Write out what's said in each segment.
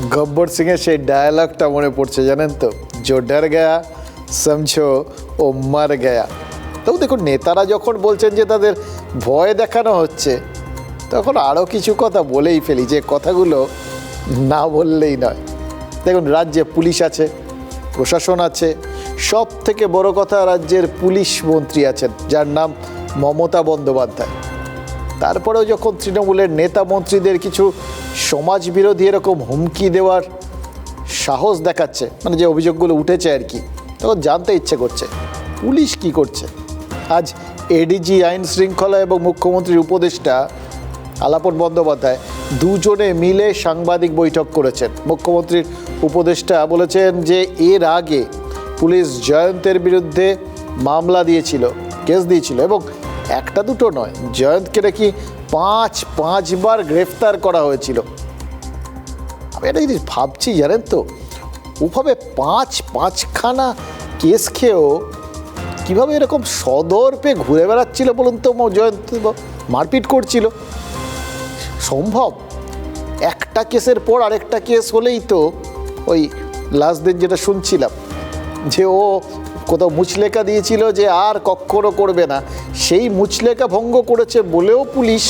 গব্বর সিংয়ের সেই ডায়ালগটা মনে পড়ছে জানেন তো? জো ডর গয়া, সমঝো, ও মার গয়া। তবু দেখুন, নেতারা যখন বলছেন যে তাদের ভয় দেখানো হচ্ছে, তখন আরও কিছু কথা বলেই ফেলি, যে কথাগুলো না বললেই নয়। দেখুন, রাজ্যে পুলিশ আছে, প্রশাসন আছে সব থেকে বড় কথা রাজ্যের পুলিশ মন্ত্রী আছেন, যার নাম মমতা বন্দ্যোপাধ্যায়। তারপরেও যখন তৃণমূলের নেতা মন্ত্রীদের কিছু সমাজ বিরোধী এরকম হুমকি দেওয়ার সাহস দেখাচ্ছে মানে যে অভিযোগগুলো উঠেছে আর কি, তখন জানতে ইচ্ছে করছে, পুলিশ কি করছে? আজ এডিজি আইন শৃঙ্খলা এবং মুখ্যমন্ত্রীর উপদেষ্টা আলাপন বন্দ্যোপাধ্যায় দুজনে মিলে সাংবাদিক বৈঠক করেছেন। মুখ্যমন্ত্রীর উপদেষ্টা বলেছেন যে এর আগে পুলিশ জয়ন্তের বিরুদ্ধে মামলা দিয়েছিল, কেস দিয়েছিল এবং একটা দুটো নয়। জয়ন্তকে নাকি পাঁচ, পাঁচবার গ্রেফতার করা হয়েছিল। আমি একটা জিনিস ভাবছি, জানেন তো? ওভাবে পাঁচ, পাঁচখানা কেস খেয়েও কীভাবে এরকম সদর্পে ঘুরে বেড়াচ্ছিল বলুন তো জয়ন্ত মারপিট করছিল। সম্ভব? একটা কেসের পর আরেকটা কেস হলেই তো ওই লাস্ট দিন যেটা শুনছিলাম, যে ও কোথাও মুচলেখা দিয়েছিল যে আর কখনো করবে না। সেই মুচলেখা ভঙ্গ করেছে বলেও পুলিশ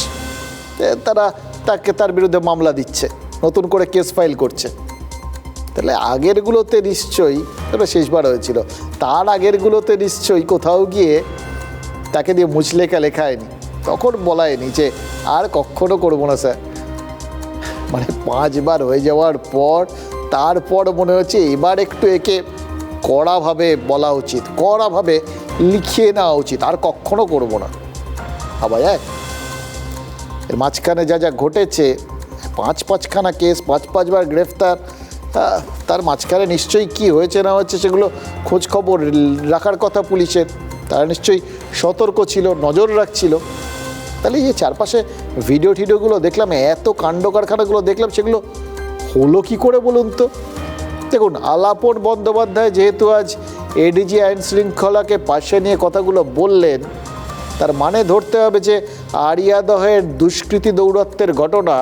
তারা তাকে তার বিরুদ্ধে মামলা দিচ্ছে, নতুন করে কেস ফাইল করছে। তাহলে আগেরগুলোতে নিশ্চয়ই ওটা শেষবার হয়েছিল, তার আগেরগুলোতে নিশ্চয়ই কোথাও গিয়ে তাকে দিয়ে মুচলেখা লেখায়নি। তখন বলায়নি যে আর কখনো করব না, স্যার। মানে পাঁচবার হয়ে যাওয়ার পর, তারপর মনে হচ্ছে এবার একটু একে কড়াভাবে বলা উচিত, কড়াভাবে লিখিয়ে নেওয়া উচিত, আর কখনো করব না। ভাবা যায় এর মাঝখানে যা যা ঘটেছে, পাঁচ পাঁচখানা কেস, পাঁচ পাঁচবার গ্রেফতার তার মাঝখানে নিশ্চয়ই কি হয়েছে না হয়েছে সেগুলো খোঁজ খবর রাখার কথা পুলিশের। তারা নিশ্চয়ই সতর্ক ছিল, নজর রাখছিল। তাহলে এই চারপাশে ভিডিও টিডিওগুলো দেখলাম, এত কাণ্ড কারখানাগুলো দেখলাম, সেগুলো হলো কি করে বলুন তো? দেখুন, আলাপন বন্দ্যোপাধ্যায় যেহেতু আজ এডিজি আইন শৃঙ্খলাকে পাশে নিয়ে কথাগুলো বললেন, তার মানে ধরতে হবে যে আরিয়াদহের দুষ্কৃতী দৌরত্বের ঘটনা,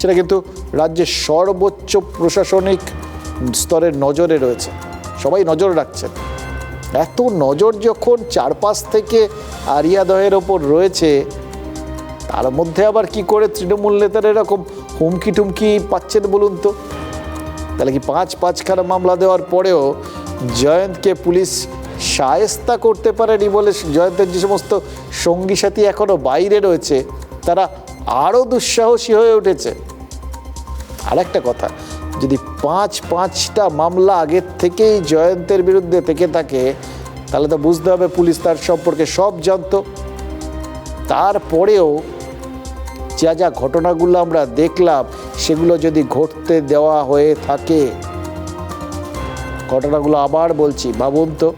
সেটা কিন্তু রাজ্যের সর্বোচ্চ প্রশাসনিক স্তরের নজরে রয়েছে। সবাই নজর রাখছেন। এত নজর যখন চারপাশ থেকে আরিয়াদহের ওপর রয়েছে, তার মধ্যে আবার কি করে তৃণমূল নেতারা এরকম হুমকি টুমকি পাচ্ছেন বলুন তো? তাহলে কি পাঁচ পাঁচখানা মামলা দেওয়ার পরেও জয়ন্তকে পুলিশ সায়স্তা করতে পারেনি বলে জয়ন্তের যে সমস্ত সঙ্গী সাথী এখনও বাইরে রয়েছে, তারা আরও দুঃসাহসী হয়ে উঠেছে। আর একটা কথা, যদি পাঁচ পাঁচটা মামলা আগের থেকেই জয়ন্তের বিরুদ্ধে থেকে থাকে, তাহলে তো বুঝতে হবে পুলিশ তার সম্পর্কে সব জানতো। তারপরেও যা যা ঘটনাগুলো আমরা দেখলাম সেগুলো যদি ঘটতে দেওয়া হয়ে থাকে, ঘটনাগুলো আবার বলছি, ভাবুন তো,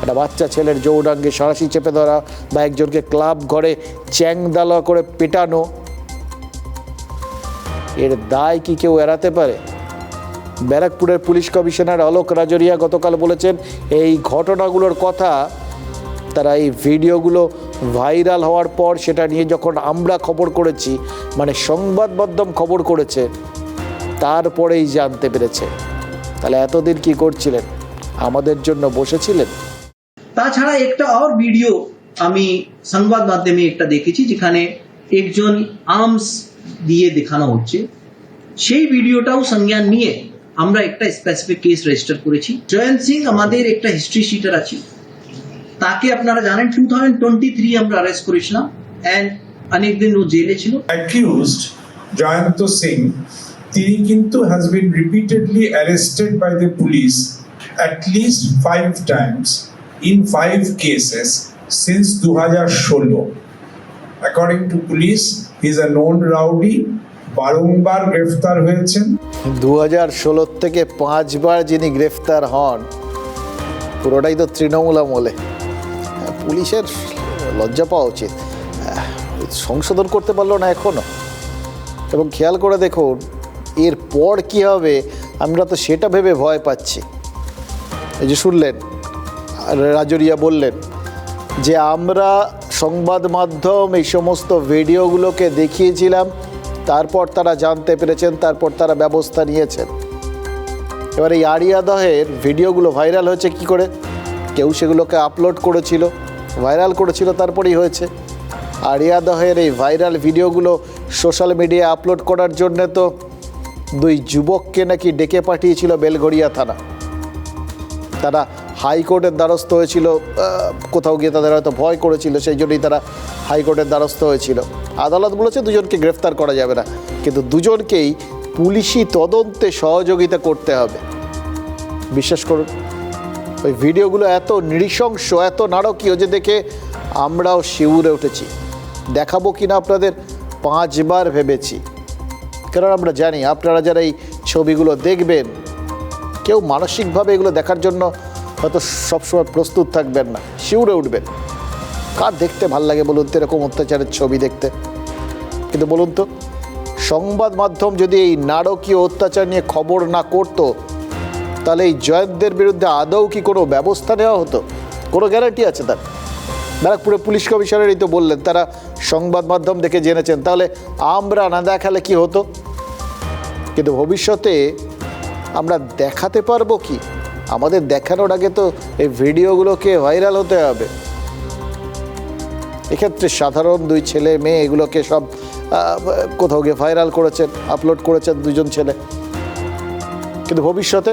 একটা বাচ্চা ছেলের যৌনাঙ্গে সরাসি চেপে ধরা বা একজনকে ক্লাব ঘরে চ্যাংদালা করে পেটানো, এর দায় কি কেউ এড়াতে পারে? ব্যারাকপুরের পুলিশ কমিশনার অলোক রাজরিয়া গতকাল বলেছেন, এই ঘটনাগুলোর কথা তারা এই ভিডিওগুলো ভাইরাল হওয়ার পর সেটা নিয়ে যখন আমরা খবর করেছি মানে সংবাদ মাধ্যম খবর করেছে, তারপরেই জানতে পেরেছে। তাহলে এতদিন কি করছিলেন? আমাদের জন্য বসেছিলেন? তাছাড়া একটা আর ভিডিও আমি সংবাদ মাধ্যমে একটা দেখেছি, যেখানে একজন আর্মস দিয়ে দেখানো হচ্ছে। সেই ভিডিওটাও সংজ্ঞান নিয়ে আমরা একটা স্পেসিফিক কেস রেজিস্টার করেছি। জয়ন্ত সিং আমাদের একটা হিস্ট্রি শিটার আছে তাকে আপনারা জানেন টু থাউজেন্ড টোয়েন্টি থ্রি আমরা অ্যারেস্ট করেছিলাম অ্যান্ড অনেকদিন ও জেলে ছিল। Accused জয়ন্ত সিং তিনি কিন্তু has been repeatedly arrested by the police at least five times in five cases since 2016 according to police he is a known rowdy বারংবার গ্রেফতার হয়েছেন। দু হাজার ষোলোর থেকে পাঁচবার যিনি গ্রেফতার হন পুরোটাই তো তৃণমূল আমলে। পুলিশের লজ্জা পাওয়া উচিত। সংশোধন করতে পারল না এখনও এবং খেয়াল করে দেখুন, এর পর কি হবে, আমরা তো সেটা ভেবে ভয় পাচ্ছি। এই যে শুনলেন রাজরিয়া বললেন যে, আমরা সংবাদ মাধ্যম এই সমস্ত ভিডিওগুলোকে দেখিয়েছিলাম, তারপর তারা জানতে পেরেছেন, তারপর তারা ব্যবস্থা নিয়েছেন। এবার এই আরিয়াদহের ভিডিওগুলো ভাইরাল হয়েছে কি করে? কেউ সেগুলোকে আপলোড করেছিল। ভাইরাল করেছিল, তারপরেই হয়েছে। আরিয়াদহের এই ভাইরাল ভিডিওগুলো সোশ্যাল মিডিয়ায় আপলোড করার জন্য তো দুই যুবককে নাকি ডেকে পাঠিয়েছিল বেলঘড়িয়া থানা। তারা হাইকোর্টের দ্বারস্থ হয়েছিল কোথাও গিয়ে তাদের হয়তো ভয় করেছিল, সেই জন্যই তারা হাইকোর্টের দ্বারস্থ হয়েছিল। আদালত বলেছে, দুজনকে গ্রেফতার করা যাবে না, কিন্তু দুজনকেই পুলিশি তদন্তে সহযোগিতা করতে হবে। বিশ্বাস করুন ওই ভিডিওগুলো এত নৃশংস, এত নারকীয় যে দেখে আমরাও শিউরে উঠেছি। দেখাবো কিনা আপনাদের পাঁচবার ভেবেছি। কারণ আমরা জানি, আপনারা যারা এই ছবিগুলো দেখবেন, কেউ মানসিকভাবে এগুলো দেখার জন্য হয়তো সবসময় প্রস্তুত থাকবেন না, শিউরে উঠবেন। কার দেখতে ভালো লাগে বলুন তো, এরকম অত্যাচারের ছবি দেখতে? কিন্তু বলুন তো, সংবাদ মাধ্যম যদি এই নারকীয় অত্যাচার নিয়ে খবর না করতো তাহলে এই জয়ন্তদের বিরুদ্ধে আদৌ কি কোনো ব্যবস্থা নেওয়া হতো? কোনো গ্যারান্টি আছে তার? ব্যারাকপুরে পুলিশ কমিশনারই তো বললেন, তারা সংবাদ মাধ্যম দেখে জেনেছেন। তাহলে আমরা না দেখালে কি হতো? কিন্তু ভবিষ্যতে আমরা দেখাতে পারব কি? আমাদের দেখানোর আগে তো এই ভিডিওগুলোকে ভাইরাল হতে হবে। এক্ষেত্রে সাধারণ দুই ছেলে মেয়ে এগুলোকে সব কোথাও গিয়ে ভাইরাল করেছেন, আপলোড করেছেন দুজন ছেলে। কিন্তু ভবিষ্যতে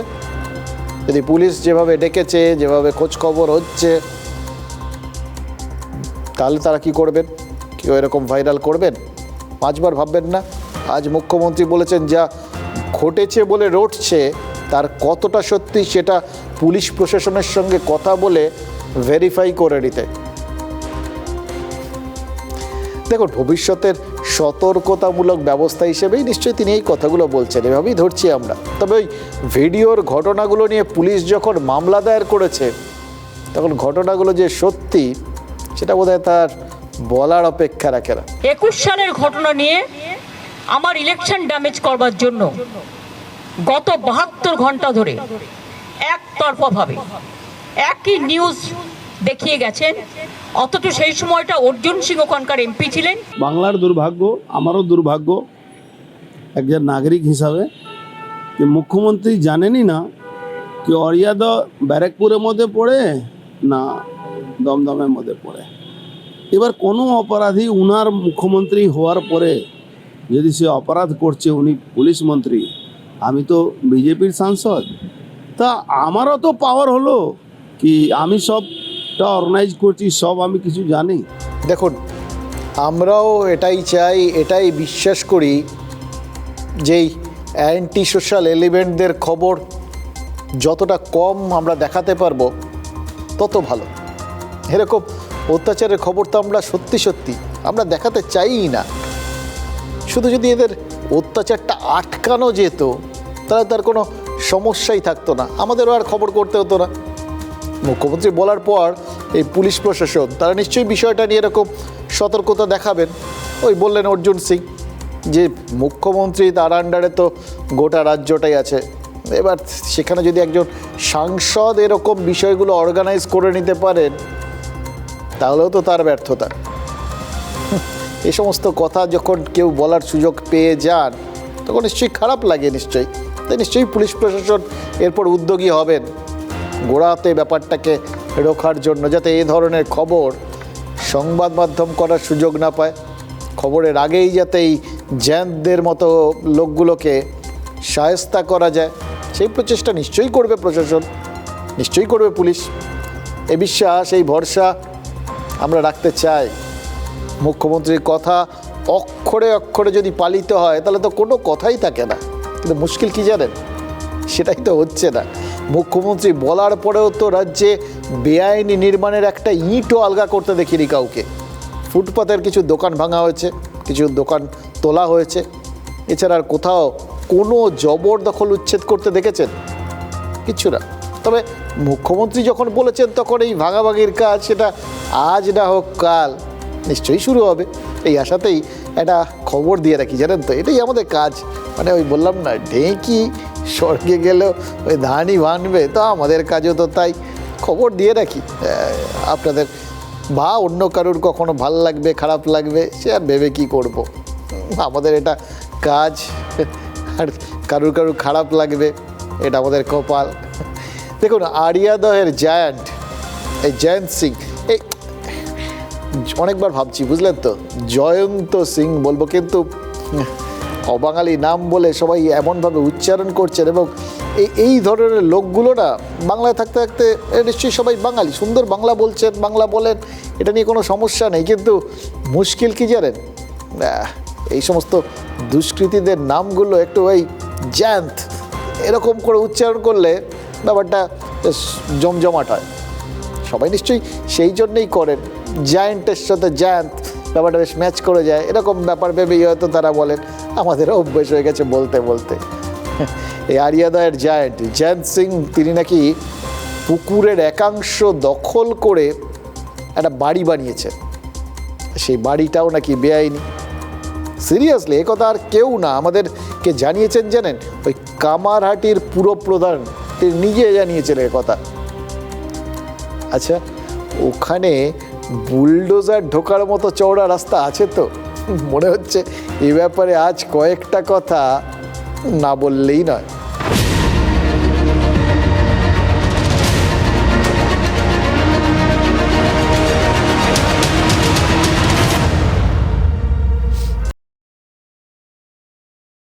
যদি পুলিশ যেভাবে ডেকেছে, যেভাবে খোঁজ খবর হচ্ছে, তাহলে তারা কি করবেন? কেউ এরকম ভাইরাল করবেন? পাঁচবার ভাববেন না। আজ মুখ্যমন্ত্রী বলেছেন, যা ঘটেছে বলে রটছে, তার কতটা সত্যি সেটা পুলিশ প্রশাসনের সঙ্গে কথা বলে ভেরিফাই করে নিতে। দেখুন, ভবিষ্যতের সতর্কতামূলক ব্যবস্থা হিসেবেই নিশ্চয়ই তিনি এই কথাগুলো বলছেন। এভাবেই ধরছি আমরা। তবে ওই ভিডিওর ঘটনাগুলো নিয়ে পুলিশ যখন মামলা দায়ের করেছে, তখন ঘটনাগুলো যে সত্যি, সেটা বোধহয় তার বলার অপেক্ষা রাখে না। একুশ সালের ঘটনা নিয়ে আমার ইলেকশন ড্যামেজ করবার জন্য গত বাহাত্তর ঘণ্টা ধরে একতরফাভাবে একই নিউজ দেখিয়ে গেছেন। অথচ সেই সময়টা অর্জুন সিং ওখানকার এমপি ছিলেন। বাংলার দুর্ভাগ্য, আমারও দুর্ভাগ্য, একজন নাগরিক হিসাবে, যে মুখ্যমন্ত্রী জানেনই না কি অরিয়াদ ব্যারাকপুরের মধ্যে পড়ে না দমদমের মধ্যে পড়ে। এবার কোনো অপরাধী উনার মুখ্যমন্ত্রী হওয়ার পরে যদি সে অপরাধ করছে উনি পুলিশ মন্ত্রী, আমি তো বিজেপির সাংসদ, তা আমারও তো পাওয়ার হলো কি আমি সবটা অর্গানাইজ করছি, সব আমি কিছু জানি। দেখুন, আমরাও এটাই চাই, এটাই বিশ্বাস করি যেই অ্যান্টি সোশ্যাল এলিমেন্টদের খবর যতটা কম আমরা দেখাতে পারব, তত ভালো। এরকম অত্যাচারের খবর তো আমরা সত্যি সত্যি, আমরা দেখাতে চাইই না। শুধু যদি এদের অত্যাচারটা আটকানো যেত, তাহলে তার কোনো সমস্যাই থাকতো না। আমাদেরও আর খবর করতে হতো না। মুখ্যমন্ত্রী বলার পর এই পুলিশ প্রশাসন, তারা নিশ্চয়ই বিষয়টা নিয়ে এরকম সতর্কতা দেখাবেন। ওই বললেন অর্জুন সিং যে মুখ্যমন্ত্রী তার আন্ডারে তো গোটা রাজ্যটাই আছে। এবার সেখানে যদি একজন সাংসদ এরকম বিষয়গুলো অর্গানাইজ করে নিতে পারেন, তাহলেও তো তার ব্যর্থতা। এ সমস্ত কথা যখন কেউ বলার সুযোগ পেয়ে যান, তখন নিশ্চয়ই খারাপ লাগে নিশ্চয়ই। তাই নিশ্চয়ই পুলিশ প্রশাসন এরপর উদ্যোগী হবেন। গোড়াতে ব্যাপারটাকে রোখার জন্য যাতে এই ধরনের খবর সংবাদ মাধ্যম করার সুযোগ না পায়। খবরের আগেই যাতে এই জ্যান্তদের মতো লোকগুলোকে সায়স্তা করা যায়। সেই প্রচেষ্টা নিশ্চয়ই করবে প্রশাসন, নিশ্চয়ই করবে পুলিশ। এ বিশ্বাস, এই ভরসা আমরা রাখতে চাই। মুখ্যমন্ত্রীর কথা অক্ষরে অক্ষরে যদি পালিত হয়, তাহলে তো কোনো কথাই থাকে না। কিন্তু মুশকিল কী জানেন? সেটাই তো হচ্ছে না। মুখ্যমন্ত্রী বলার পরেও তো রাজ্যে বেআইনি নির্মাণের একটা ইঁটও আলগা করতে দেখিনি কাউকে। ফুটপাতের কিছু দোকান ভাঙা হয়েছে, কিছু দোকান তোলা হয়েছে। এছাড়া আর কোথাও কোনো জবরদখল উচ্ছেদ করতে দেখেছেন? কিচ্ছু না। তবে মুখ্যমন্ত্রী যখন বলেছেন তখন এই ভাগাভাগির কাজ সেটা আজ না হোক কাল নিশ্চয়ই শুরু হবে। এই আশাতেই একটা খবর দিয়ে রাখি, জানেন তো? এটাই আমাদের কাজ। মানে ওই বললাম না, ঢেঁকি স্বর্গে গেলেও ওই ধানই ভানবে তো আমাদের কাজও তো তাই। খবর দিয়ে রাখি আপনাদের বা অন্য কারুর কখনো ভালো লাগবে, খারাপ লাগবে, সে আর ভেবে কী করব? আমাদের এটা কাজ, আর কারুর কারুর খারাপ লাগবে, এটা আমাদের কপাল। দেখুন, আরিয়াদহের জায়ান্ট, এই জয়ন্ত সিং, এই অনেকবার ভাবছি, বুঝলেন তো? জয়ন্ত সিং বলব, কিন্তু অবাঙালি নাম বলে সবাই এমনভাবে উচ্চারণ করছেন এবং এই এই ধরনের লোকগুলো না বাংলায় থাকতে থাকতে নিশ্চয়ই সবাই বাঙালি, সুন্দর বাংলা বলছেন, বাংলা বলেন, এটা নিয়ে কোনো সমস্যা নেই। কিন্তু মুশকিল কি জানেন? এই সমস্ত দুষ্কৃতীদের নামগুলো একটু ওই জ্যান্ত। এরকম করে উচ্চারণ করলে ব্যাপারটা জমজমাট হয়। সবাই নিশ্চয়ই সেই জন্যেই করেন। জায়ান্টের সাথে জায়ান্ট ব্যাপারটা বেশ ম্যাচ করে যায়। এরকম ব্যাপার ভেবেই হয়তো তারা বলেন। আমাদেরও অভ্যেস হয়ে গেছে বলতে বলতে। এই আরিয়াদয়ের জায়ান্ট জয়ন্ত সিং, তিনি নাকি পুকুরের একাংশ দখল করে একটা বাড়ি বানিয়েছেন। সেই বাড়িটাও নাকি বেআইনি। সিরিয়াসলি এ কথা আর কেউ না আমাদেরকে জানিয়েছেন জানেন? ওই কামারহাটির পুরপ্রধান, তিনি নিজে জানিয়েছেন কথা। আচ্ছা ওখানে বুলডোজার ঢোকার মতো চওড়া রাস্তা আছে তো? মনে হচ্ছে এ ব্যাপারে আজ কয়েকটা কথা না বললেই নয়।